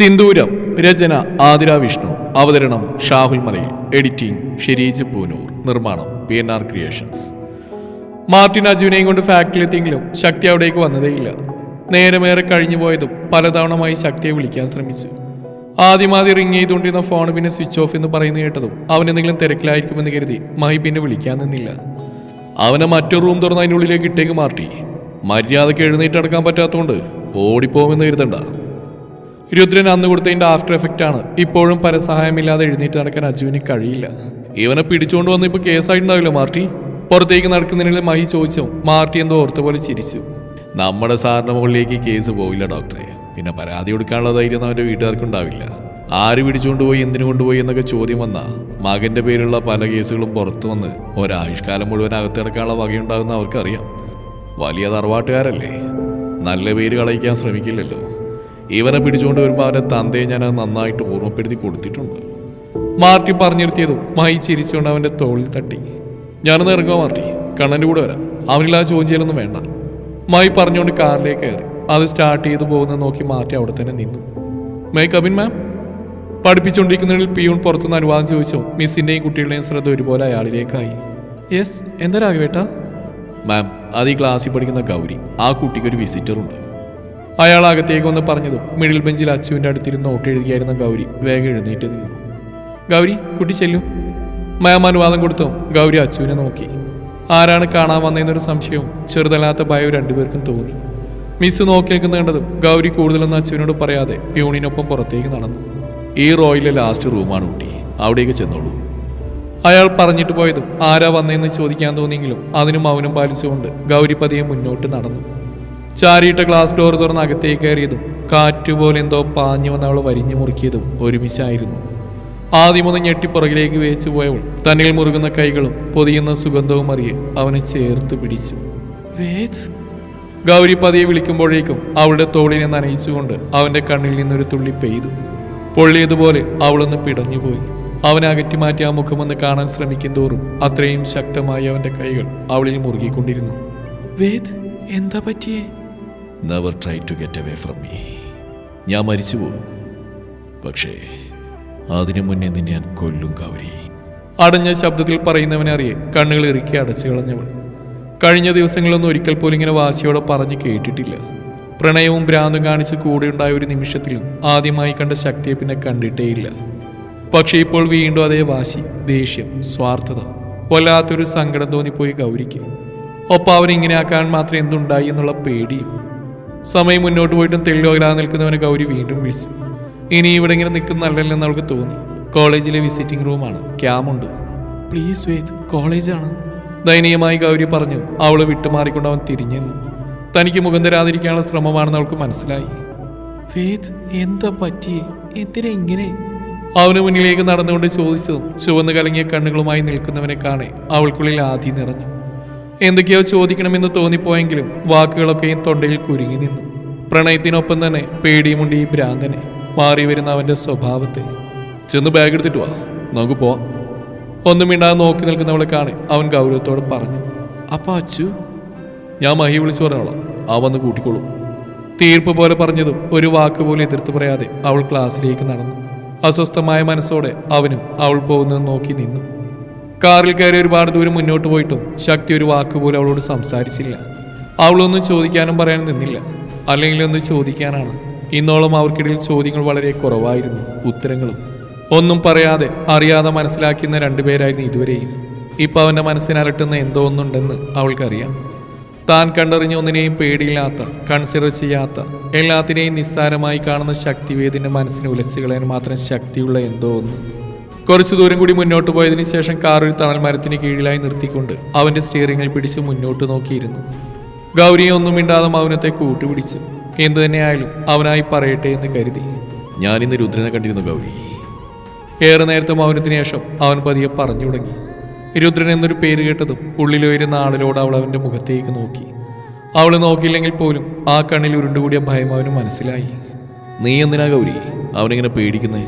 സിന്ദൂരം രചന ആതിര വിഷ്ണു. അവതരണം ഷാഹുൽ മലയിൽ. എഡിറ്റിംഗ് ഷെരീജ് പൂനൂർ. നിർമ്മാണം P N R creations. Martin അജുവിനെയും കൊണ്ട് ഫാക്ടറിയിലെത്തിയെങ്കിലും ശക്തി അവിടേക്ക് വന്നതേയില്ല. നേരമേറെ കഴിഞ്ഞു പോയതും പലതവണമായി ശക്തിയെ വിളിക്കാൻ ശ്രമിച്ചു. ആദ്യമാദ്യം റിങ് ചെയ്തുകൊണ്ടിരുന്ന ഫോൺ പിന്നെ സ്വിച്ച് ഓഫ് എന്ന് പറയുന്ന കേട്ടതും അവൻ എന്തെങ്കിലും തിരക്കിലായിരിക്കുമെന്ന് കരുതി മഹി പിന്നെ വിളിക്കാൻ നിന്നില്ല. അവനെ മറ്റൊരു റൂം തുറന്ന് അതിന്റെ ഉള്ളിലേക്ക് ഇട്ടേക്ക് മാർട്ടി. മര്യാദയ്ക്ക് എഴുന്നേറ്റ് അടക്കാൻ പറ്റാത്തതുകൊണ്ട് ഓടിപ്പോകുമെന്ന് കരുതണ്ട. രുദ്രൻ അന്ന് കൊടുത്തതിന്റെ ആഫ്റ്റർ എഫക്റ്റ് ആണ്. ഇപ്പോഴും പരസഹായമില്ലാതെ എഴുന്നേറ്റ് നടക്കാൻ അജുവിന് കഴിയില്ല. ഇവനെ പിടിച്ചുകൊണ്ട് വന്ന് ഇപ്പൊ കേസായിട്ടുണ്ടാവില്ല മാർട്ടി? പുറത്തേക്ക് നടക്കുന്നതിനിടെ മഹി ചോദിച്ചു മാർട്ടി എന്തോ ഓർത്ത പോലെ ചിരിച്ചു. നമ്മുടെ സാറിന്റെ മുകളിലേക്ക് കേസ് പോയില്ല ഡോക്ടറെ. പിന്നെ പരാതി കൊടുക്കാനുള്ള ധൈര്യം അവന്റെ വീട്ടുകാർക്ക് ഉണ്ടാവില്ല ആര് പിടിച്ചുകൊണ്ടുപോയി എന്തിനു കൊണ്ടുപോയി എന്നൊക്കെ ചോദ്യം വന്ന മകന്റെ പേരുള്ള പല കേസുകളും പുറത്തു വന്ന് ഒരാഴ്ചക്കാലം മുഴുവൻ അകത്ത് കിടക്കാനുള്ള വകയുണ്ടാകുന്ന അവർക്കറിയാം. വലിയ തറവാട്ടുകാരല്ലേ? നല്ല പേര് കളയിക്കാൻ ശ്രമിക്കില്ലല്ലോ. ഇവനെ പിടിച്ചുകൊണ്ട് വരുമ്പോൾ അവന്റെ തന്തയെ ഞാൻ അത് നന്നായിട്ട് ഓർമ്മപ്പെടുത്തി കൊടുത്തിട്ടുണ്ട്. മാർട്ടി പറഞ്ഞിരുത്തിയതും മായി ചിരിച്ചുകൊണ്ട് അവന്റെ തോളിൽ തട്ടി. ഞാനൊന്ന് ഇറങ്ങുക മാർട്ടി. കണ്ണന്റെ കൂടെ വരാം. അവനില്ലാതെ ചോദ്യം ചെയ്യലൊന്നും വേണ്ട. മായി പറഞ്ഞുകൊണ്ട് കാറിലേക്ക് കയറി. അത് സ്റ്റാർട്ട് ചെയ്തു പോകുന്നത് നോക്കി മാർട്ടി അവിടെ തന്നെ നിന്നു. മൈ കബിൻ മാം പഠിപ്പിച്ചുകൊണ്ടിരിക്കുന്നതിൽ പിയൂൺ പുറത്തുനിന്ന് അനുവാദം ചോദിച്ചോ. മിസ്സിന്റെയും കുട്ടികളുടെയും ശ്രദ്ധ ഒരുപോലെ അയാളിലേക്കായി. യെസ് എന്താ മാം അത് ഈ ക്ലാസ്സിൽ പഠിക്കുന്ന ഗൗരി. ആ കുട്ടിക്കൊരു വിസിറ്റർ ഉണ്ട്. അയാൾ അകത്തേക്ക് വന്ന് പറഞ്ഞതും മിഡിൽ ബെഞ്ചിൽ അച്ചുവിന്റെ അടുത്തിരുന്ന് നോട്ട് എഴുതിയായിരുന്ന ഗൗരി വേഗം എഴുന്നേറ്റ് നിന്നു. ഗൗരി കുട്ടി ചെല്ലു. മാം അനുവാദം കൊടുത്തു ഗൗരി അച്ചുവിനെ നോക്കി. ആരാണ് കാണാൻ വന്നതെന്നൊരു സംശയവും ചെറുതല്ലാത്ത ഭയവും രണ്ടുപേർക്കും തോന്നി. മിസ് നോക്കി നിൽക്കുന്ന കണ്ടതും ഗൗരി കൂടുതലൊന്നും അച്ചുവിനോട് പറയാതെ പ്യൂണിനൊപ്പം പുറത്തേക്ക് നടന്നു. ഈ റോയിലെ ലാസ്റ്റ് റൂമാണ് കുട്ടി. അവിടേക്ക് ചെന്നോളൂ. അയാൾ പറഞ്ഞിട്ട് പോയതും ആരാ വന്നതെന്ന് ചോദിക്കാൻ തോന്നിയെങ്കിലും അതിനും മൗനം പാലിച്ചുകൊണ്ട് ഗൗരി പതിയെ മുന്നോട്ട് നടന്നു. ചാരിയിട്ട ഗ്ലാസ് ഡോർ തുറന്ന് അകത്തേക്ക് കയറിയതും കാറ്റുപോലെ എന്തോ പാഞ്ഞു വന്ന് അവൾ വരിഞ്ഞു മുറുക്കിയതും ഒരുമിച്ചായിരുന്നു. ആദ്യമൊന്ന് ഞെട്ടി പുറകിലേക്ക് വേച്ചു പോയവൾ തന്നിൽ മുറുകുന്ന കൈകളും പൊതിയുന്ന സുഗന്ധവും അറിയെ അവനെ ചേർത്ത് പിടിച്ചു. വേദ്? ഗൗരി പതിയെ വിളിക്കുമ്പോഴേക്കും അവളുടെ തോളിനെ നനയിച്ചുകൊണ്ട് അവന്റെ കണ്ണിൽ നിന്നൊരു തുള്ളി പെയ്തു. പൊള്ളിയതുപോലെ അവളൊന്ന് പിടഞ്ഞുപോയി. അവനെ അകറ്റി മാറ്റി ആ മുഖമൊന്ന് കാണാൻ ശ്രമിക്കും തോറും അത്രയും ശക്തമായി അവന്റെ കൈകൾ അവളിൽ മുറുകിക്കൊണ്ടിരുന്നു. വേദ് എന്താ പറ്റിയേ? Never try to get away from me ഞാൻ മരിച്ചു പോകും പക്ഷേ അതിനു മുന്നേ നിന്നെ ഞാൻ കൊല്ലും ഗൗരി അടഞ്ഞ ശബ്ദത്തിൽ പറയുന്നവനെ അറിയേ കണ്ണുകൾ ഇറുക്കി അടച്ചു കളഞ്ഞവൾ. കഴിഞ്ഞ ദിവസങ്ങളൊന്നും ഒരിക്കൽ പോലും ഇങ്ങനെ വാശിയോടെ പറഞ്ഞു കേട്ടിട്ടില്ല. പ്രണയവും ഭ്രാന്തും കാണിച്ച് കൂടെയുണ്ടായ ഒരു നിമിഷത്തിലും ആദ്യമായി കണ്ട ശക്തിയെ പിന്നെ കണ്ടിട്ടേയില്ല. പക്ഷേ ഇപ്പോൾ വീണ്ടും അതേ വാശി ദേഷ്യം സ്വാർത്ഥത വല്ലാത്തൊരു സങ്കടം തോന്നിപ്പോയി ഗൗരിക്ക്. ഒപ്പം അവനിങ്ങനെ ആക്കാൻ മാത്രം എന്തുണ്ടായി എന്നുള്ള പേടിയും സമയം മുന്നോട്ട് പോയിട്ടും തെളിവകലാതെ നിൽക്കുന്നവനെ ഗൗരി വീണ്ടും വിളിച്ചു. ഇനി ഇവിടെ ഇങ്ങനെ നിൽക്കുന്നതല്ലെന്ന് അവൾക്ക് തോന്നി. കോളേജിലെ വിസിറ്റിംഗ് റൂമാണ്. ക്യാമുണ്ട് പ്ലീസ് വേദ് കോളേജാണ്. ദയനീയമായി ഗൗരി പറഞ്ഞു അവൾ വിട്ടുമാറിക്കൊണ്ട് അവൻ തിരിഞ്ഞെന്നു തനിക്ക് മുഖം തരാതിരിക്കാനുള്ള ശ്രമമാണെന്ന് അവൾക്ക് മനസ്സിലായി. വേദ് എന്താ പറ്റിയേ? എന്തിനാ ഇങ്ങനെ? അവന് മുന്നിലേക്ക് നടന്നുകൊണ്ട് ചോദിച്ചതും ചുവന്ന് കലങ്ങിയ കണ്ണുകളുമായി നിൽക്കുന്നവനെ കാണെ അവൾക്കുള്ളിൽ ആദ്യം നിറഞ്ഞു. എന്തൊക്കെയോ ചോദിക്കണമെന്ന് തോന്നിപ്പോയെങ്കിലും വാക്കുകളൊക്കെയും തൊണ്ടയിൽ കുരുങ്ങി നിന്നു. പ്രണയത്തിനൊപ്പം തന്നെ പേടിയുമുണ്ട് ഈ ഭ്രാന്തനെ മാറി വരുന്ന അവന്റെ സ്വഭാവത്തെ. ചെന്ന് ബാഗ് എടുത്തിട്ട് വാ. നമുക്ക് പോവാം. ഒന്നും മിണ്ടാതെ നോക്കി നിൽക്കുന്നവളെ കാണെ അവൻ ഗൗരവത്തോട് പറഞ്ഞു. അപ്പൊ അച്ചു. ഞാൻ മഹി വിളിച്ചു പറഞ്ഞോളാം. ആ വന്ന് കൂട്ടിക്കോളൂ. തീർപ്പ് പോലെ പറഞ്ഞതും ഒരു വാക്ക് പോലും എതിർത്ത് പറയാതെ അവൾ ക്ലാസ്സിലേക്ക് നടന്നു. അസ്വസ്ഥമായ മനസ്സോടെ അവനും അവൾ പോകുന്നത് നോക്കി നിന്നു. കാറിൽ കയറി ഒരുപാട് ദൂരം മുന്നോട്ട് പോയിട്ടും ശക്തി ഒരു വാക്ക് പോലും അവളോട് സംസാരിച്ചില്ല. അവളൊന്നും ചോദിക്കാനും പറയാനും നിന്നില്ല. അല്ലെങ്കിൽ ഒന്ന് ചോദിക്കാനാണ്. ഇന്നോളം അവർക്കിടയിൽ ചോദ്യങ്ങൾ വളരെ കുറവായിരുന്നു ഉത്തരങ്ങളും. ഒന്നും പറയാതെ അറിയാതെ മനസ്സിലാക്കുന്ന രണ്ടുപേരായിരുന്നു ഇതുവരെയും. ഇപ്പൊ അവന്റെ മനസ്സിനരട്ടുന്ന എന്തോ ഒന്നുണ്ടെന്ന് അവൾക്കറിയാം. താൻ കണ്ടറിഞ്ഞ ഒന്നിനെയും പേടിയില്ലാത്ത കൺസിഡർ ചെയ്യാത്ത എല്ലാത്തിനെയും നിസ്സാരമായി കാണുന്ന ശക്തിവേദിന്റെ മനസ്സിനെ ഉലച്ചു കളയാൻ മാത്രം ശക്തിയുള്ള എന്തോ ഒന്ന്. കുറച്ചു ദൂരം കൂടി മുന്നോട്ട് പോയതിനു ശേഷം കാർ ഒരു തണൽ മരത്തിന് കീഴിലായി നിർത്തിക്കൊണ്ട് അവന്റെ സ്റ്റിയറിംഗിൽ പിടിച്ച് മുന്നോട്ട് നോക്കിയിരുന്നു. ഗൗരിയെ ഒന്നും മിണ്ടാതെ മൗനത്തെ കൂട്ടുപിടിച്ചു എന്തു തന്നെയായാലും അവനായി പറയട്ടെ എന്ന് കരുതി. ഞാൻ ഇന്ന് രുദ്രനെ കണ്ടിരുന്നു ഗൗരി. ഏറെ നേരത്തെ മൗനത്തിന് ശേഷം അവൻ പതിയെ പറഞ്ഞു തുടങ്ങി. രുദ്രൻ എന്നൊരു പേര് കേട്ടതും ഉള്ളിലുയരുന്ന ആളിലോട് അവൾ അവന്റെ മുഖത്തേക്ക് നോക്കി. അവൾ നോക്കിയില്ലെങ്കിൽ പോലും ആ കണ്ണിൽ ഉരുണ്ടുകൂടിയ ഭയം അവന് മനസ്സിലായി. നീ എന്തിനാ ഗൗരി? അവനിങ്ങനെ പേടിക്കുന്നേ?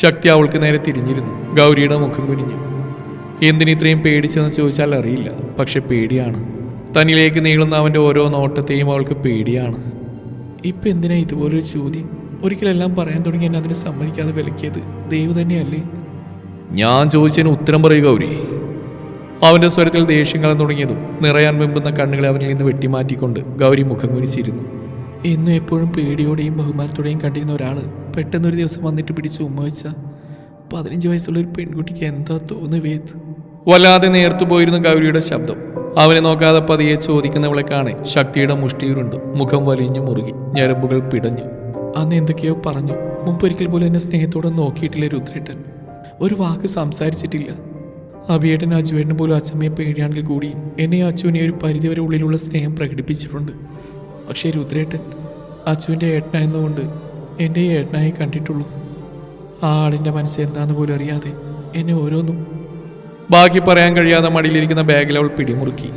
ശക്തി അവൾക്ക് നേരെ തിരിഞ്ഞിരുന്നു. ഗൗരിയുടെ മുഖം കുനിഞ്ഞു. എന്തിനിത്രയും പേടിച്ചെന്ന് ചോദിച്ചാൽ അറിയില്ല. പക്ഷെ പേടിയാണ്. തന്നിലേക്ക് നീളുന്ന അവന്റെ ഓരോ നോട്ടത്തെയും അവൾക്ക് പേടിയാണ്. ഇപ്പം എന്തിനാ ഇതുപോലൊരു ചോദ്യം? ഒരിക്കലെല്ലാം പറയാൻ തുടങ്ങി എന്നെ അതിന് സമ്മതിക്കാതെ വിലക്കിയത് ദൈവ് തന്നെയല്ലേ? ഞാൻ ചോദിച്ചതിന് ഉത്തരം പറയുക ഗൗരി. അവന്റെ സ്വരത്തിൽ ദേഷ്യം കളം തുടങ്ങിയതും നിറയാൻ വെമ്പുന്ന കണ്ണുകളെ അവനിൽ നിന്ന് വെട്ടിമാറ്റിക്കൊണ്ട് ഗൗരി മുഖം കുനിച്ചിരുന്നു. എന്നും എപ്പോഴും പേടിയോടെയും ബഹുമാനത്തോടെയും കണ്ടിരുന്ന ഒരാൾ പെട്ടെന്നൊരു ദിവസം വന്നിട്ട് പിടിച്ച് ഉമ്മ വെച്ച. പതിനഞ്ച് വയസ്സുള്ള ഒരു പെൺകുട്ടിക്ക് എന്താ തോന്നുവേത് വല്ലാതെ നേർത്തു പോയിരുന്ന ഗൗരിയുടെ ശബ്ദം. അവനെ നോക്കാതെ പതിയെ ചോദിക്കുന്നവളെ കാണെ ശക്തിയുടെ മുഷ്ടിയിലുണ്ട് മുഖം വലിഞ്ഞു മുറുകി. ഞരമ്പുകൾ പിടഞ്ഞു. അന്ന് എന്തൊക്കെയോ പറഞ്ഞു. മുമ്പൊരിക്കൽ പോലും എന്നെ സ്നേഹത്തോടെ നോക്കിയിട്ടില്ല രുദ്രേട്ടൻ. ഒരു വാക്ക് സംസാരിച്ചിട്ടില്ല. അബിയേട്ടൻ അജുവേട്ടന് പോലും അച്ഛമ്മയെ പേടിയാണെങ്കിൽ കൂടി എന്നെ അച്ചുവിനെ ഒരു പരിധിവരെ ഉള്ളിലുള്ള സ്നേഹം പ്രകടിപ്പിച്ചിട്ടുണ്ട്. പക്ഷേ രുദ്രേട്ടൻ അച്ചുവിന്റെ ഏട്ടനായെന്നുകൊണ്ട് എന്റെ ഈ ഏട്ടനായി കണ്ടിട്ടുള്ളൂ. ആ ആളിന്റെ മനസ്സ് എന്താന്ന് പോലും അറിയാതെ എന്നെ ഓരോന്നും ബാക്കി പറയാൻ കഴിയാതെ മടിയിലിരിക്കുന്ന ബാഗിൽ അവൾ പിടിമുറുക്കി.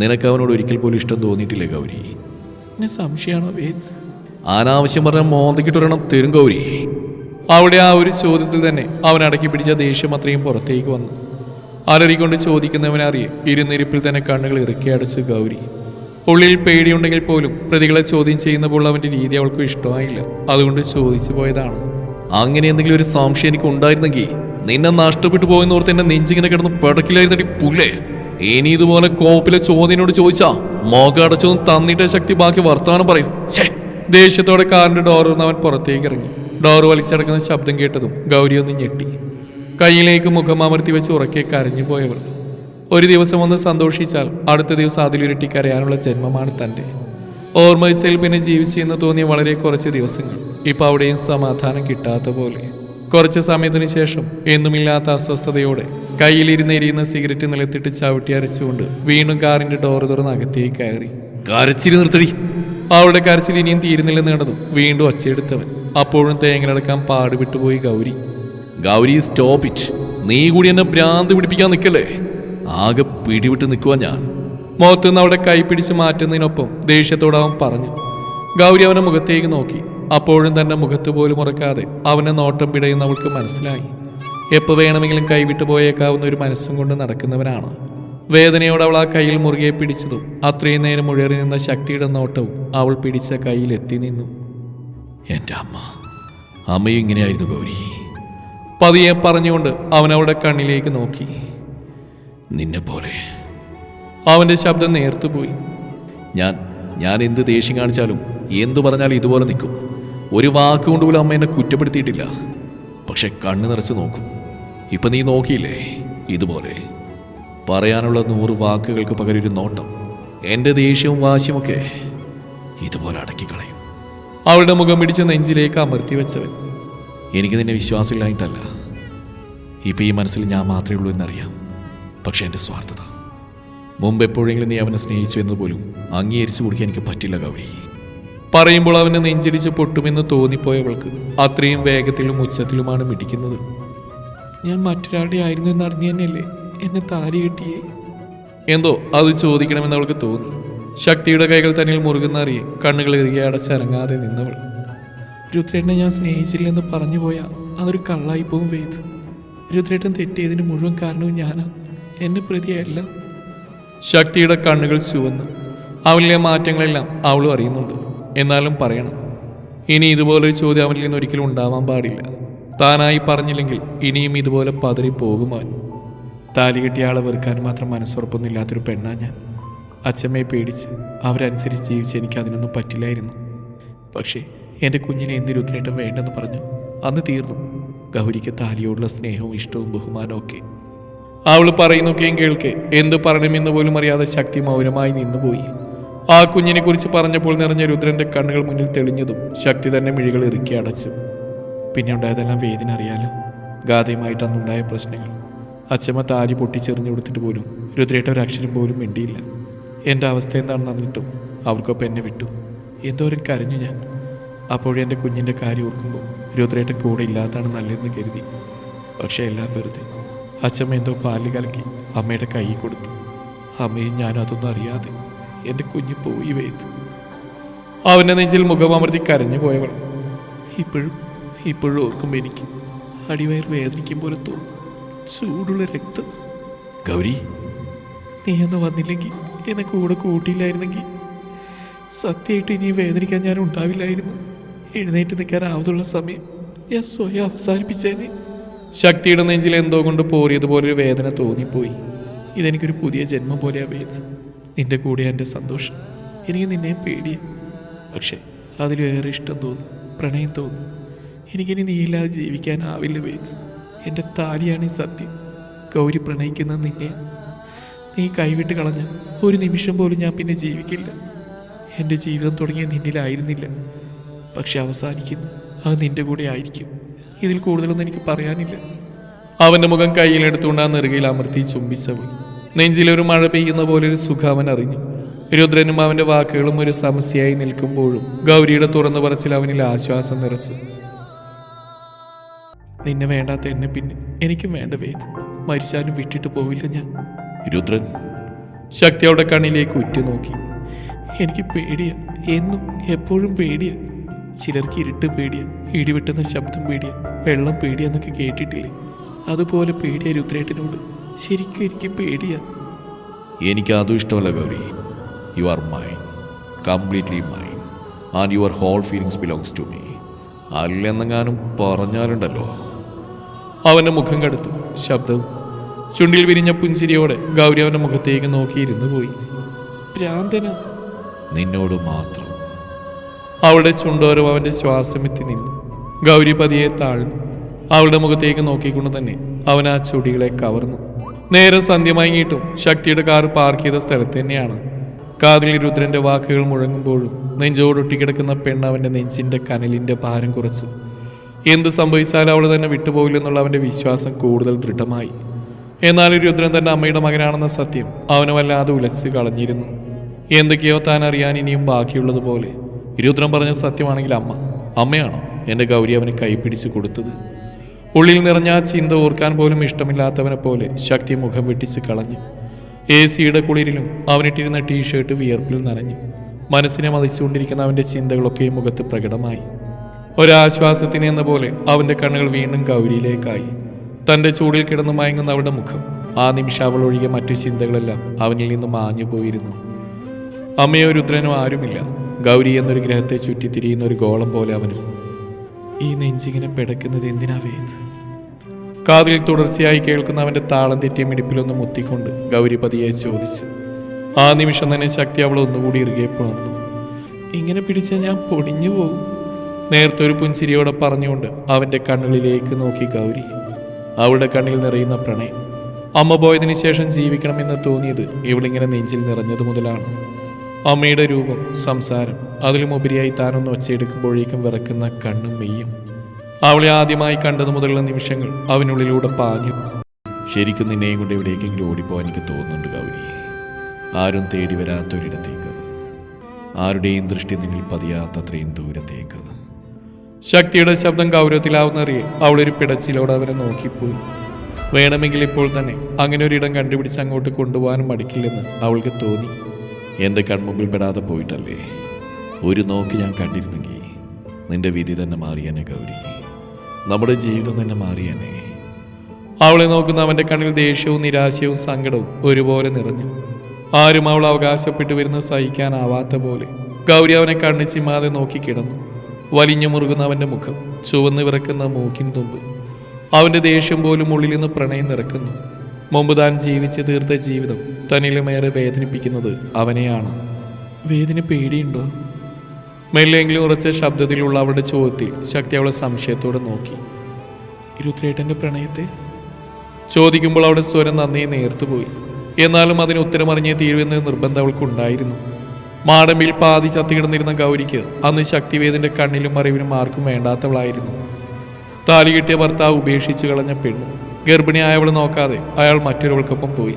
നിനക്ക് അവനോട് ഒരിക്കൽ പോലും ഇഷ്ടം തോന്നിയിട്ടില്ലേ ഗൗരി? എന്നെ സംശയമാണോ വേദ് അനാവശ്യം പറഞ്ഞ മോന്തക്കിട്ടൊരെണ്ണം തരും ഗൗരി. അവിടെ ആ ഒരു ചോദ്യത്തിൽ തന്നെ അവൻ അടക്കി പിടിച്ച ദേഷ്യം അത്രയും പുറത്തേക്ക് വന്നു. അലറിക്കൊണ്ട് ചോദിക്കുന്നവനെ അറിയെ ഇരുന്നിരിപ്പിൽ തന്നെ കണ്ണുകൾ ഇറുക്കി അടച്ച് ഗൗരി. ഉള്ളിൽ പേടിയുണ്ടെങ്കിൽ പോലും പ്രതികളെ ചോദ്യം ചെയ്യുന്നപ്പോൾ അവന്റെ രീതി അവൾക്ക് ഇഷ്ടമായില്ല. അതുകൊണ്ട് ചോദിച്ചു പോയതാണ്. അങ്ങനെ എന്തെങ്കിലും ഒരു സംശയം എനിക്ക് ഉണ്ടായിരുന്നെങ്കിൽ നിന്നെ നഷ്ടപ്പെട്ടു പോയെന്ന് ഓർത്ത് എന്നെ നെഞ്ചിങ്ങനെ കിടന്ന് പടക്കിലായിരുന്നടി പുല്ലേ? ഇനി ഇതുപോലെ കോപ്പിലെ ചോദ്യനോട് ചോദിച്ചാ മോക അടച്ചൊന്നും തന്നിട്ട ശക്തി ബാക്കി വർത്തമാനം പറയും. ദേഷ്യത്തോടെ കാറിന്റെ ഡോർ അവൻ പുറത്തേക്ക് ഇറങ്ങി. ഡോർ വലിച്ചടക്കുന്ന ശബ്ദം കേട്ടതും ഗൗരി ഒന്ന് ഞെട്ടി. കയ്യിലേക്ക് മുഖം അമർത്തി വെച്ച് ഉറക്കെ കരഞ്ഞു പോയവൾ. ഒരു ദിവസം ഒന്ന് സന്തോഷിച്ചാൽ അടുത്ത ദിവസം അതിലിരട്ടി കരയാനുള്ള ജന്മമാണ് തന്റെ. ഓർമ്മിച്ചാൽ പിന്നെ ജീവിച്ചെന്ന് തോന്നിയ വളരെ കുറച്ച് ദിവസങ്ങൾ. ഇപ്പോൾ അവിടെയും സമാധാനം കിട്ടാത്ത പോലെ. കുറച്ച് സമയത്തിന് ശേഷം എന്നുമില്ലാത്ത അസ്വസ്ഥതയോടെ കയ്യിലിരുന്ന് എരിയുന്ന സിഗരറ്റ് നിലത്തിട്ട് ചവിട്ടി അരച്ചുകൊണ്ട് വീണ്ടും കാറിന്റെ ഡോർ തുറന്ന് അകത്തേക്ക് കയറി. കരച്ചിൽ നിർത്തടി. അവളുടെ കരച്ചിൽ ഇനിയും തീരുന്നില്ലെന്ന് കണ്ടതും വീണ്ടും ഒച്ചയെടുത്തവൻ. അപ്പോഴും തേങ്ങലടക്കാൻ പാടുവിട്ടുപോയി ഗൗരി. ഗൗരി സ്റ്റോപ്പ് ഇറ്റ് നീ കൂടി എന്നെ ഭ്രാന്ത് പിടിപ്പിക്കാൻ നിൽക്കല്ലേ? ആകെ പിടിവിട്ട് നിൽക്കുക ഞാൻ. മുഖത്തുനിന്ന് അവിടെ കൈ പിടിച്ച് മാറ്റുന്നതിനൊപ്പം ദേഷ്യത്തോടെ അവൻ പറഞ്ഞു ഗൗരി അവനെ മുഖത്തേക്ക് നോക്കി. അപ്പോഴും തന്റെ മുഖത്ത് പോലും ഉറക്കാതെ അവനെ നോട്ടം പിടയുന്ന അവൾക്ക് മനസ്സിലായി. എപ്പോൾ വേണമെങ്കിലും കൈവിട്ടു പോയേക്കാവുന്ന ഒരു മനസ്സും കൊണ്ട് നടക്കുന്നവനാണ്. വേദനയോടെ അവൾ ആ കയ്യിൽ മുറുകെ പിടിച്ചതും അത്രയും നേരം മുഴറി നിന്ന ശക്തിയുടെ നോട്ടവും അവൾ പിടിച്ച കയ്യിൽ എത്തി നിന്നു. എന്റെ അമ്മ അമ്മയും ഇങ്ങനെയായിരുന്നു ഗൗരി. പതിയെ പറഞ്ഞുകൊണ്ട് അവൻ അവളുടെ കണ്ണിലേക്ക് നോക്കി. നിന്നെ പോലെ. അവന്റെ ശബ്ദം നേർത്തുപോയി ഞാൻ ഞാൻ എന്ത് ദേഷ്യം കാണിച്ചാലും എന്തു പറഞ്ഞാലും ഇതുപോലെ നിൽക്കും. ഒരു വാക്കുകൊണ്ട് പോലും അമ്മ എന്നെ കുറ്റപ്പെടുത്തിയിട്ടില്ല. പക്ഷെ കണ്ണു നിറച്ച് നോക്കും. ഇപ്പൊ നീ നോക്കിയില്ലേ? ഇതുപോലെ. പറയാനുള്ള നൂറ് വാക്കുകൾക്ക് പകരം ഒരു നോട്ടം. എന്റെ ദേഷ്യവും വാശിയുമൊക്കെ ഇതുപോലെ അടക്കിക്കളയും. അവളുടെ മുഖം പിടിച്ച് നെഞ്ചിലേക്ക് അമർത്തി വെച്ചവൻ. എനിക്ക് നിന്നെ വിശ്വാസമില്ലായിട്ടല്ല ഇപ്പം ഈ മനസ്സിൽ ഞാൻ മാത്രമേ ഉള്ളൂ എന്നറിയാം. പക്ഷെ എന്റെ സ്വാർത്ഥത. മുമ്പ് എപ്പോഴെങ്കിലും നീ അവനെ സ്നേഹിച്ചു എന്ന് പോലും അംഗീകരിച്ചു കൊടുക്കാൻ എനിക്ക് പറ്റില്ല ഗൗരി. പറയുമ്പോൾ അവനെ നെഞ്ചിടിച്ച് പൊട്ടുമെന്ന് തോന്നിപ്പോയവൾക്ക് അത്രയും വേഗത്തിലും ഉച്ചത്തിലുമാണ് മിടിക്കുന്നത്. ഞാൻ മറ്റൊരാളുടെ ആയിരുന്നു എന്ന് അറിഞ്ഞു തന്നെയല്ലേ എന്നെ താരി കെട്ടിയേ? എന്തോ അത് ചോദിക്കണമെന്ന് അവൾക്ക് തോന്നി. ശക്തിയുടെ കൈകൾ തന്നിൽ മുറുകുന്നറിയേ കണ്ണുകൾ ഇറുകെ അടച്ചിറങ്ങാതെ നിന്നവൾ. രുദ്രേട്ടനെ ഞാൻ സ്നേഹിച്ചില്ലെന്ന് പറഞ്ഞു പോയാൽ അതൊരു കള്ളായിപ്പോവും വേദ്. രുദ്രേട്ടൻ തെറ്റിയതിന് മുഴുവൻ കാരണവും ഞാനാ. എന്നെ പ്രതിയല്ല ശക്തിയുടെ കണ്ണുകൾ ചുവന്നു. അവളിലെ മാറ്റങ്ങളെല്ലാം അവളും അറിയുന്നുണ്ട്. എന്നാലും പറയണം ഇനി ഇതുപോലൊരു ചോദ്യം അവനിൽ നിന്ന് ഒരിക്കലും ഉണ്ടാവാൻ പാടില്ല. താനായി പറഞ്ഞില്ലെങ്കിൽ ഇനിയും ഇതുപോലെ പതറി പോകുമാൻ താലി കെട്ടിയ ആളെ വെറുക്കാൻ മാത്രം മനസ്സുറപ്പൊന്നുമില്ലാത്തൊരു പെണ്ണാ ഞാൻ. അച്ഛമ്മയെ പേടിച്ച് അവരനുസരിച്ച് ജീവിച്ച് എനിക്ക് അതിനൊന്നും പറ്റില്ലായിരുന്നു. പക്ഷേ എന്റെ കുഞ്ഞിനെ എന്ന് രുദ്രേട്ടം വേണ്ടെന്ന് പറഞ്ഞു അന്ന് തീർന്നു. ഗൗരിക്ക് താലിയോടുള്ള സ്നേഹവും ഇഷ്ടവും ബഹുമാനവും ഒക്കെ. അവൾ പറയുന്നൊക്കെയും കേൾക്കെ എന്ത് പറയണമെന്ന് പോലും അറിയാതെ ശക്തി മൗനമായി നിന്നുപോയി. ആ കുഞ്ഞിനെ കുറിച്ച് പറഞ്ഞപ്പോൾ നിറഞ്ഞ രുദ്രന്റെ കണ്ണുകൾ മുന്നിൽ തെളിഞ്ഞതും ശക്തി തന്നെ മിഴികൾ ഇറുക്കി അടച്ചു. പിന്നെ ഉണ്ടായതെല്ലാം വേദന അറിയാലോ? ഗാഥയുമായിട്ട് അന്നുണ്ടായ പ്രശ്നങ്ങൾ. അച്ഛമ്മ താലി പൊട്ടിച്ചെറിഞ്ഞു കൊടുത്തിട്ട് പോലും രുദ്രയുടെ ഒരു അക്ഷരം പോലും മിണ്ടിയില്ല. എന്റെ അവസ്ഥ എന്താണെന്ന് അറിഞ്ഞിട്ടും അവർക്കൊപ്പം എന്നെ വിട്ടു. എന്തോരം കരഞ്ഞു ഞാൻ. അപ്പോഴും എന്റെ കുഞ്ഞിന്റെ കാര്യം ഓർക്കുമ്പോൾ രുദ്രേട്ടൻ കൂടെ ഇല്ലാത്തതാണ് നല്ലതെന്ന് കരുതി. പക്ഷേ എല്ലാം വെറുതെ. അച്ഛമ്മ എന്തോ പാൽ കലക്കി അമ്മയുടെ കൈ കൊടുത്തു. അമ്മയും ഞാനും അതൊന്നും അറിയാതെ എന്റെ കുഞ്ഞ് പോയി വേത്ത് അവന്റെ നെഞ്ചിൽ മുഖമമർത്തി കരഞ്ഞു പോയവൾ. ഇപ്പോഴും ഇപ്പോഴും ഓർക്കുമ്പോൾ എനിക്ക് അടിവയർ വേദനിക്കും പോലെ തോന്നും. ചൂടുള്ള രക്തം. ഗൗരി. നീ ഒന്ന് വന്നില്ലെങ്കിൽ എന്നെ കൂടെ കൂട്ടിയില്ലായിരുന്നെങ്കിൽ സത്യമായിട്ട് ഇനി വേദനിക്കാൻ ഞാൻ ഉണ്ടാവില്ലായിരുന്നു. എഴുന്നേറ്റ് നിൽക്കാനാവതുള്ള സമയം ഞാൻ സ്വയം അവസാനിപ്പിച്ചേനെ. ശക്തിയുടെ നെഞ്ചിൽ എന്തോ കൊണ്ട് പോറിയതുപോലൊരു വേദന തോന്നിപ്പോയി. ഇതെനിക്കൊരു പുതിയ ജന്മം പോലെ വേദ് നിന്റെ കൂടെ എന്റെ സന്തോഷം. എനിക്ക് നിന്നെ പേടിയ. പക്ഷേ അതിലേറെ ഇഷ്ടം തോന്നും. പ്രണയം തോന്നും. എനിക്കിനി നീയില്ലാതെ ജീവിക്കാനാവില്ല വേച്ച് എന്റെ താലിയാണ് ഈ സത്യം. ഗൗരി പ്രണയിക്കുന്ന നിന്നെ നീ കൈവിട്ട് കളഞ്ഞ ഒരു നിമിഷം പോലും ഞാൻ പിന്നെ ജീവിക്കില്ല. എന്റെ ജീവിതം തുടങ്ങിയ നിന്നിലായിരുന്നില്ല. പക്ഷെ അവസാനിക്കുന്നു. അത് നിന്റെ കൂടെ ആയിരിക്കും. ഇതിൽ കൂടുതലൊന്നും എനിക്ക് പറയാനില്ല. അവന്റെ മുഖം കയ്യിലെടുത്തുകൊണ്ട് ആ നെറുകയിൽ അമർത്തി ചുംബിച്ചവൾ. നെഞ്ചിലൊരു മഴ പെയ്യുന്ന പോലെ ഒരു സുഖം അവൻ അറിഞ്ഞു. രുദ്രനും അവന്റെ വാക്കുകളും ഒരു സമസ്യയായി നിൽക്കുമ്പോഴും ഗൗരിയുടെ തുറന്നു പറച്ചിൽ അവനിൽ ആശ്വാസം നിറച്ചു. നിന്നെ വേണ്ടാത്ത എന്നെ പിന്നെ എനിക്കും വേണ്ട വേദ്. മരിച്ചാലും വിട്ടിട്ട് പോവില്ല ഞാൻ. രുദ്രൻ. ശക്തി അവിടെ കണ്ണിലേക്ക് ഉറ്റുനോക്കി. എനിക്ക് പേടിയ. എന്നും എപ്പോഴും പേടിയ. ചിലർക്ക് ഇരുട്ട് പേടിയ. ഇടിവെട്ടുന്ന ശബ്ദം പേടിയ. വെള്ളം പേടിയാന്നൊക്കെ കേട്ടിട്ടില്ലേ? അതുപോലെ പേടിയ രുദ്രേട്ടനോട്. ശരിക്കും എനിക്ക് പേടിയാ. എനിക്ക് അതും ഇഷ്ടമല്ല Gauri. You are mine completely mine and your whole feelings belongs to me അല്ലെന്നെങ്ങാനും പറഞ്ഞാലുണ്ടല്ലോ. അവന്റെ മുഖം കടുത്തു. ശബ്ദവും. ചുണ്ടിൽ വിരിഞ്ഞ പുഞ്ചിരിയോടെ ഗൗരി അവന്റെ മുഖത്തേക്ക് നോക്കിയിരുന്നു പോയി. ഭ്രാന്തന. നിന്നോട് മാത്രം. അവളുടെ ചുണ്ടോരം അവന്റെ ശ്വാസമെത്തി നിന്നു. ഗൗരി പതിയെ താഴ്ന്നു. അവളുടെ മുഖത്തേക്ക് നോക്കിക്കൊണ്ട് തന്നെ അവൻ ആ ചുടികളെ കവർന്നു. നേരെ സന്ധ്യ മയങ്ങിയിട്ടും ശക്തിയുടെ കാർ പാർക്ക് ചെയ്ത സ്ഥലത്ത് തന്നെയാണ്. കാതിൽ രുദ്രന്റെ വാക്കുകൾ മുഴങ്ങുമ്പോഴും നെഞ്ചോടൊട്ടിക്കിടക്കുന്ന പെണ്ണ് അവന്റെ നെഞ്ചിന്റെ കനലിന്റെ ഭാരം കുറച്ചു. എന്ത് സംഭവിച്ചാലും അവൾ തന്നെ വിട്ടുപോകില്ലെന്നുള്ള അവന്റെ വിശ്വാസം കൂടുതൽ ദൃഢമായി. എന്നാൽ രുദ്രൻ തന്റെ അമ്മയുടെ മകനാണെന്ന സത്യം അവനെ വല്ലാതെ ഉലച്ച് കളഞ്ഞിരുന്നു. എന്തൊക്കെയോ താൻ അറിയാൻ ഇനിയും ബാക്കിയുള്ളതുപോലെ. രുദ്രൻ പറഞ്ഞ സത്യമാണെങ്കിൽ അമ്മ അമ്മയാണോ? എന്റെ ഗൗരി അവന് കൈപിടിച്ച് കൊടുത്തത്. ഉള്ളിൽ നിറഞ്ഞ ആ ചിന്ത ഓർക്കാൻ പോലും ഇഷ്ടമില്ലാത്തവനെ പോലെ ശക്തി മുഖം വെട്ടിച്ച് കളഞ്ഞു. എ സിയുടെ കുളിരിലും അവനിട്ടിരുന്ന ടീഷർട്ട് വിയർപ്പിൽ നനഞ്ഞു. മനസ്സിനെ മതിച്ചുകൊണ്ടിരിക്കുന്ന അവന്റെ ചിന്തകളൊക്കെ മുഖത്ത് പ്രകടമായി. ഒരാശ്വാസത്തിന് എന്ന പോലെ അവന്റെ കണ്ണുകൾ വീണ്ടും ഗൗരിയിലേക്കായി. തന്റെ ചൂടിൽ കിടന്നു മയങ്ങുന്ന അവളുടെ മുഖം. ആ നിമിഷം അവൾ ഒഴികെ മറ്റു ചിന്തകളെല്ലാം അവനിൽ നിന്ന് മാഞ്ഞു പോയിരുന്നു. അമ്മയോ രുദ്രനോ ആരുമില്ല. ഗൗരി എന്നൊരു ഗ്രഹത്തെ ചുറ്റി തിരിയുന്ന ഒരു ഗോളം പോലെ അവനും ഈ നെഞ്ചിങ്ങനെ പിടക്കുന്നത് എന്തിനാ വേദ്? കാതിൽ തുടർച്ചയായി കേൾക്കുന്ന അവന്റെ താളം തെറ്റിയ മിടിപ്പിലൊന്ന് മുത്തിക്കൊണ്ട് ഗൗരി പതിയെ ചോദിച്ചു. ആ നിമിഷം തന്നെ ശക്തി അവൾ ഒന്നുകൂടി ഇറുകെ പുണർന്നു. ഇങ്ങനെ പിടിച്ചാൽ ഞാൻ പൊടിഞ്ഞു പോകും നേരത്തെ ഒരു പുഞ്ചിരിയോടെ പറഞ്ഞുകൊണ്ട് അവന്റെ കണ്ണുകളിലേക്ക് നോക്കി ഗൗരി. അവളുടെ കണ്ണിൽ നിറയുന്ന പ്രണയം. അമ്മ പോയതിനു ശേഷം ജീവിക്കണമെന്ന് തോന്നിയത് ഇവളിങ്ങനെ നെഞ്ചിൽ നിറഞ്ഞത് മുതലാണ്. അമ്മയുടെ രൂപം സംസാരം അതിലുമുപരിയായി താനൊന്ന് ഒച്ചയെടുക്കുമ്പോഴേക്കും വിറക്കുന്ന കണ്ണും മെയ്യും. അവളെ ആദ്യമായി കണ്ടതു മുതലുള്ള നിമിഷങ്ങൾ അവനുള്ളിലൂടെ പാഞ്ഞു. ശരിക്കും നിന്നെയും കൊണ്ട് എവിടേക്കെങ്കിലും ഓടിപ്പോകാൻ എനിക്ക് തോന്നുന്നുണ്ട് ഗൗരി. ആരും തേടി വരാത്തൊരിടത്തേക്ക്. ആരുടെയും ദൃഷ്ടി നിന്നിൽ പതിയാത്തത്രയും ദൂരത്തേക്ക്. ശക്തിയുടെ ശബ്ദം ഗൗരവത്തിലാവുന്നറിയെ അവളൊരു പിടച്ചിലോടെ അവനെ നോക്കിപ്പോയി. വേണമെങ്കിൽ ഇപ്പോൾ തന്നെ അങ്ങനെ ഒരിടം കണ്ടുപിടിച്ച് അങ്ങോട്ട് കൊണ്ടുപോകാനും മടിക്കില്ലെന്ന് അവൾക്ക് തോന്നി. എന്റെ കൺമുമ്പിൽ പെടാതെ പോയിട്ടല്ലേ? ഒരു നോക്ക് ഞാൻ കണ്ടിരുന്നെങ്കിൽ നിന്റെ വിധി തന്നെ മാറിയനെ ഗൗരി. നമ്മുടെ ജീവിതം തന്നെ മാറിയനെ. അവളെ നോക്കുന്ന അവന്റെ കണ്ണിൽ ദേഷ്യവും നിരാശയും സങ്കടവും ഒരുപോലെ നിറഞ്ഞു. ആരും അവൾ അവകാശപ്പെട്ടു വരുന്ന സഹിക്കാനാവാത്ത പോലെ ഗൗരി അവനെ കണ്ണു ചിമ്മാതെ നോക്കി കിടന്നു. വലിഞ്ഞു മുറുകുന്ന അവന്റെ മുഖം ചുവന്ന് വിറക്കുന്ന മൂക്കിൻ തുമ്പ്. അവന്റെ ദേഷ്യം പോലും ഉള്ളിൽ നിന്ന് പ്രണയം നിറക്കുന്നു. മുമ്പ് താൻ ജീവിച്ച് തീർത്ത ജീവിതം തന്നിലുമേറെ വേദനിപ്പിക്കുന്നത് അവനെയാണ്. വേദന പേടിയുണ്ടോ? മെല്ലെങ്കിലും ഉറച്ച ശബ്ദത്തിലുള്ള അവളുടെ ചോദ്യത്തിൽ ശക്തി അവളെ സംശയത്തോടെ നോക്കി. ഇരുപത്തിയേട്ടന്റെ പ്രണയത്തെ? ചോദിക്കുമ്പോൾ അവളുടെ സ്വരം നന്നേ നേർത്തുപോയി എന്നാലും അതിന് ഉത്തരമറിഞ്ഞേ തീരുവെന്ന് നിർബന്ധം അവൾക്കുണ്ടായിരുന്നു. മാടമ്പിൽ പാതി ചത്തികിടന്നിരുന്ന ഗൗരിക്ക് അന്ന് ശക്തിവേദിന്റെ കണ്ണിലും അറിവിനും ആർക്കും വേണ്ടാത്തവളായിരുന്നു. താലി കിട്ടിയ ഭർത്താവ് ഉപേക്ഷിച്ചു കളഞ്ഞ പെണ്ണ്. ഗർഭിണിയായവൾ നോക്കാതെ അയാൾ മറ്റൊരുവൾക്കൊപ്പം പോയി.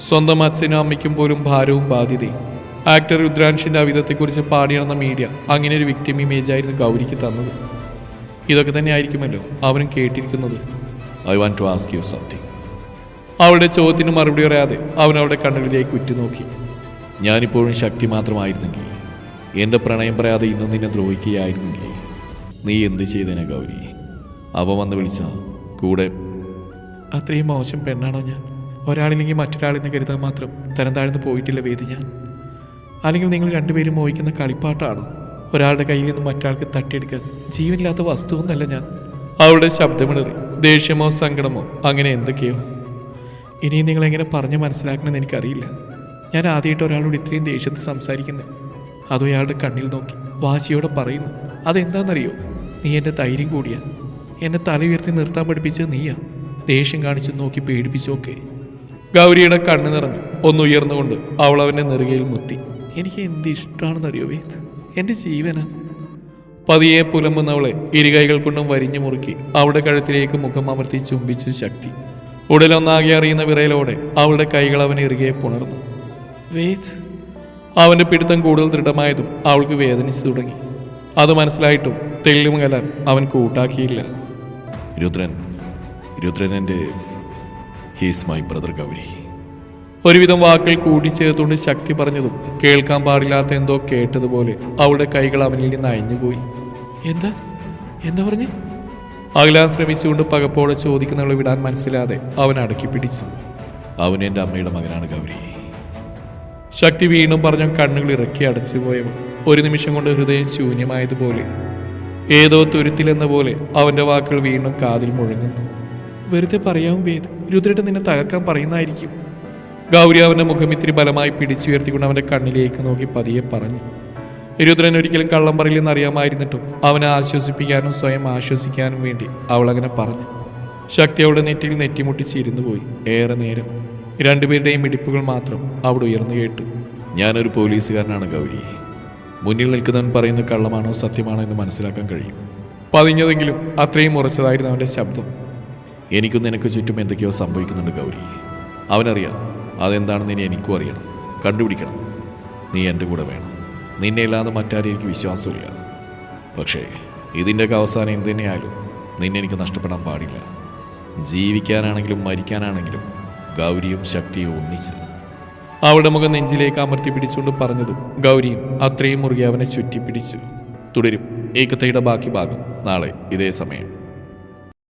സ്വന്തം അച്ഛനും അമ്മയ്ക്കും പോലും ഭാരവും ബാധ്യതയും. ആക്ടർ രുദ്രാൻഷിന്റെ അവിധത്തെക്കുറിച്ച് പാടിയണന്ന മീഡിയ അങ്ങനെ ഒരു വിക്ടിം ഇമേജ് ആയിരുന്നു ഗൗരിക്ക് തന്നത്. ഇതൊക്കെ തന്നെ ആയിരിക്കുമല്ലോ അവനും കേട്ടിരിക്കുന്നത്. I want to ask you something അവളുടെ ചോദ്യത്തിന് മറുപടി പറയാതെ അവൻ അവളുടെ കണ്ണുകളിലേക്ക് ഉറ്റുനോക്കി. ഞാനിപ്പോഴും ശക്തി മാത്രമായിരുന്നെങ്കിൽ എന്റെ പ്രണയം പറയാതെ ഇന്ന് നിന്നെ ദ്രോഹിക്കുകയായിരുന്നെങ്കിൽ നീ എന്ത് ചെയ്തേനെ ഗൗരി? അവ വന്ന് വിളിച്ച കൂടെ. അത്രയും മോശം പെണ്ണാണോ ഞാൻ? ഒരാളില്ലെങ്കിൽ മറ്റൊരാളെന്ന് കരുതാൻ മാത്രം തരം താഴ്ന്നു പോയിട്ടില്ല വേദി ഞാൻ. അല്ലെങ്കിൽ നിങ്ങൾ രണ്ടുപേരും മോഹിക്കുന്ന കളിപ്പാട്ടാണോ. ഒരാളുടെ കയ്യിൽ നിന്ന് മറ്റാൾക്ക് തട്ടിയെടുക്കാൻ ജീവനില്ലാത്ത വസ്തുവൊന്നല്ല ഞാൻ. അവളുടെ ശബ്ദമിടറി ദേഷ്യമോ സങ്കടമോ അങ്ങനെ എന്തൊക്കെയോ. ഇനിയും നിങ്ങൾ എങ്ങനെ പറഞ്ഞ് മനസ്സിലാക്കണമെന്ന് എനിക്കറിയില്ല. ഞാൻ ആദ്യമായിട്ട് ഒരാളോട് ഇത്രയും ദേഷ്യത്തിൽ സംസാരിക്കുന്നത് അതും അയാളുടെ കണ്ണിൽ നോക്കി വാശിയോടെ പറയുന്നു അതെന്താണെന്നറിയോ നീ എന്റെ ധൈര്യം കൂടിയാ. എന്നെ തല ഉയർത്തി നിർത്താൻ പഠിപ്പിച്ചത് നീയാ. ദേഷ്യം കാണിച്ചു നോക്കി പേടിപ്പിച്ചോക്കെ ഗൗരിയുടെ കണ്ണു നിറഞ്ഞു. ഒന്നുയർന്നുകൊണ്ട് അവൾ അവന്റെ നെറുകയിൽ മുത്തി. എനിക്ക് എന്ത് ഇഷ്ടമാണെന്നറിയോ വേദ് എന്റെ ജീവന. പതിയെ പുലമ്പുന്നവളെ ഇരുകൈകൾ കൊണ്ടും വരിഞ്ഞു മുറുക്കി അവളുടെ കഴുത്തിലേക്ക് മുഖം അമർത്തി ചുംബിച്ചു ശക്തി. ഉടലൊന്നാകെ അറിയുന്ന വിറയലോടെ അവളുടെ കൈകൾ അവനെ ഇറുകെ പുണർന്നു. വേദ് അവന്റെ പിടുത്തം കൂടുതൽ ദൃഢമായതും അവൾക്ക് വേദനിച്ചു തുടങ്ങി. അത് മനസ്സിലായിട്ടും തെല്ലുമകലാൻ അവൻ കൂട്ടാക്കിയില്ല. രുദ്രൻ രുദ്രൻ എന്റെ ഹീസ് മൈ ബ്രദർ ഗൗരി. ഒരുവിധം വാക്കുകൾ കൂട്ടിച്ചേർത്തുകൊണ്ട് ശക്തി പറഞ്ഞതും കേൾക്കാൻ പാടില്ലാത്ത എന്തോ കേട്ടതുപോലെ അവളുടെ കൈകൾ അവനിൽ നിന്ന് അയഞ്ഞുപോയി. എന്താ? എന്താ പറഞ്ഞു? അകലാൻ ശ്രമിച്ചുകൊണ്ട് പകപ്പോടെ ചോദിക്കുന്നവളെ വിടാൻ മനസ്സിലാതെ അവൻ അടക്കി പിടിച്ചു. അവൻ എന്റെ അമ്മയുടെ മകനാണ് ഗൗരി. ശക്തി വീണ്ടും പറഞ്ഞ കണ്ണുകൾ ഇറക്കി അടച്ചുപോയവൾ ഒരു നിമിഷം കൊണ്ട് ഹൃദയം ശൂന്യമായതുപോലെ ഏതോ തുരുത്തിലെന്ന പോലെ അവന്റെ വാക്കുകൾ വീണ്ടും കാതിൽ മുഴങ്ങുന്നു. വെറുതെ പറയാവും വേദ് രുദ്രട്ട് നിന്നെ തകർക്കാൻ പറയുന്നതായിരിക്കും. ഗൗരി അവന്റെ മുഖം ഇത്തിരി ബലമായി പിടിച്ചുയർത്തിക്കൊണ്ട് അവന്റെ കണ്ണിലേക്ക് നോക്കി പതിയെ പറഞ്ഞു. രുദ്രൻ ഒരിക്കലും കള്ളം പറയില്ലെന്ന് അറിയാമായിരുന്നിട്ടും അവനെ ആശ്വസിപ്പിക്കാനും സ്വയം ആശ്വസിക്കാനും വേണ്ടി അവൾ അങ്ങനെ പറഞ്ഞു. ശക്തി അവളുടെ നെറ്റിയിൽ നെറ്റിമുട്ടിച്ചിരുന്നു പോയി ഏറെ നേരം. രണ്ടുപേരുടെയും ഇടിപ്പുകൾ മാത്രം അവിടെ ഉയർന്നു കേട്ടു. ഞാനൊരു പോലീസുകാരനാണ് ഗൗരി. മുന്നിൽ നിൽക്കുന്നവൻ പറയുന്ന കള്ളമാണോ സത്യമാണോ എന്ന് മനസ്സിലാക്കാൻ കഴിയും. പതിഞ്ഞതെങ്കിലും അത്രയും ഉറച്ചതായിരുന്നു അവന്റെ ശബ്ദം. എനിക്കും നിനക്ക് ചുറ്റും എന്തൊക്കെയോ സംഭവിക്കുന്നുണ്ട് ഗൗരി. അവനറിയാം അതെന്താണെന്ന് ഇനി എനിക്കും അറിയണം. കണ്ടുപിടിക്കണം. നീ എന്റെ കൂടെ വേണം. നിന്നെ ഇല്ലാതെ മറ്റാരും എനിക്ക് വിശ്വാസമില്ല. പക്ഷേ ഇതിന്റെയൊക്കെ അവസാനം എന്ത് തന്നെയായാലും നിന്നെ എനിക്ക് നഷ്ടപ്പെടാൻ പാടില്ല. ജീവിക്കാനാണെങ്കിലും മരിക്കാനാണെങ്കിലും ഗൗരിയും ശക്തിയും ഒന്നിച്ച്. അവളുടെ മുഖം നെഞ്ചിലേക്ക് അമർത്തി പിടിച്ചുകൊണ്ട് പറഞ്ഞതും ഗൗരിയും അത്രയും മുറുകെ അവനെ ചുറ്റിപ്പിടിച്ചു. തുടരും. ഏകത്തയുടെ ബാക്കി ഭാഗം. നാളെ ഇതേ സമയം.